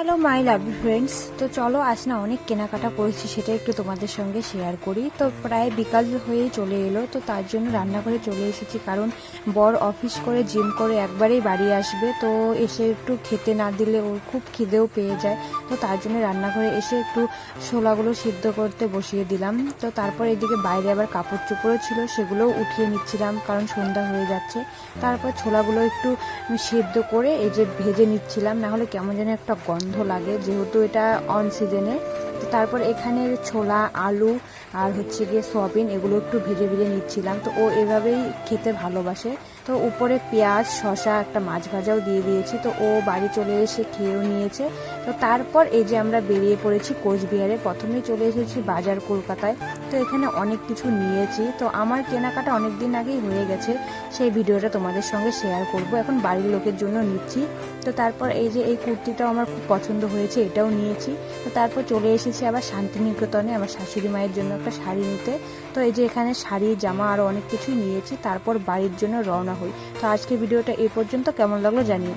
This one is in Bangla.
হ্যালো মাই লাভ ফ্রেন্ডস তো চলো, আজ না অনেক কেনাকাটা করেছি, সেটা একটু তোমাদের সঙ্গে শেয়ার করি। তো প্রায় বিকাল হয়েই চলে এলো, তো তার জন্য রান্নাঘরে চলে এসেছি, কারণ বর অফিস করে জিম করে একবারেই বাড়ি আসবে। তো এসে একটু খেতে না দিলে ওর খুব খিদেও পেয়ে যায়। তো তার জন্য রান্নাঘরে এসে একটু ছোলাগুলো সিদ্ধ করতে বসিয়ে দিলাম। তো তারপর এদিকে বাইরে আবার কাপড় চোপড়ও ছিল, সেগুলোও উঠিয়ে নিচ্ছিলাম, কারণ সন্ধ্যা হয়ে যাচ্ছে। তারপর ছোলাগুলো একটু সেদ্ধ করে এই যে ভেজে নিচ্ছিলাম না হলে কেমন যেন একটা গন্ধ লাগে যেহেতু এটা অন সিজনে তো তারপর এখানে ছোলা, আলু আর হচ্ছে গিয়ে সয়াবিন এগুলো একটু ভেজে ভেজে নিচ্ছিলাম। তো ও এভাবেই খেতে ভালোবাসে। তো উপরে পেঁয়াজ, শসা একটা মাছ ভাজাও দিয়ে দিয়েছি। তো ও বাড়ি চলে এসে খেয়েও নিয়েছে। তো তারপর এই যে আমরা বেরিয়ে পড়েছি কোচবিহারে, প্রথমেই চলে এসেছি বাজার কলকাতায়। তো এখানে অনেক কিছু নিয়েছি। তো আমার কেনাকাটা অনেক দিন আগেই হয়ে গেছে। সেই ভিডিওটা তোমাদের সঙ্গে শেয়ার করব। এখন বাড়ির লোকের জন্য নিচ্ছি। তো তারপর এই যে এই কুর্তিটাও আমার খুব পছন্দ হয়েছে, এটাও নিয়েছি। তো তারপর চলে এসেছি আবার শান্তিনিকেতনে আমার শাশুড়ি মায়ের জন্য একটা শাড়ি নিতে। তো এই যে এখানে শাড়ি, জামা আরও অনেক কিছুই নিয়েছি, তারপর বাড়ির জন্য রওনা হই। তো আজকে ভিডিওটা এ পর্যন্ত। কেমন লাগল জানিও।